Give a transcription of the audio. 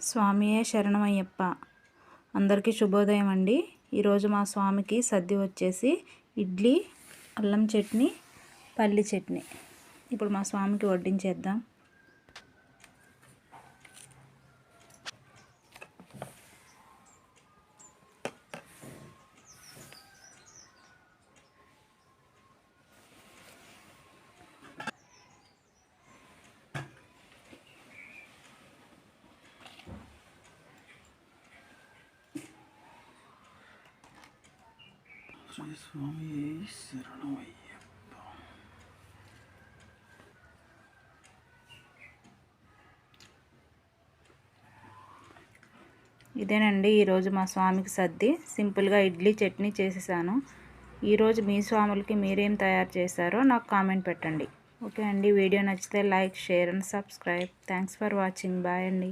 స్వామియే శరణమయ్యప్ప. అందరికీ శుభోదయం అండి ఈరోజు మా స్వామికి సద్ది వచ్చేసి ఇడ్లీ అల్లం చట్నీ పల్లి చట్నీ. ఇప్పుడు మా స్వామికి వడ్డించేద్దాం. శ్రీ స్వామి శరణమయ్యప్ప. ఇదేనండి ఈరోజు మా స్వామికి సర్ది. సింపుల్గా ఇడ్లీ చట్నీ చేసేసాను. ఈరోజు మీ స్వాములకి మీరేం తయారు చేశారో నాకు కామెంట్ పెట్టండి. ఓకే అండి వీడియో నచ్చితే like share and subscribe. Thanks for watching. Bye అండి.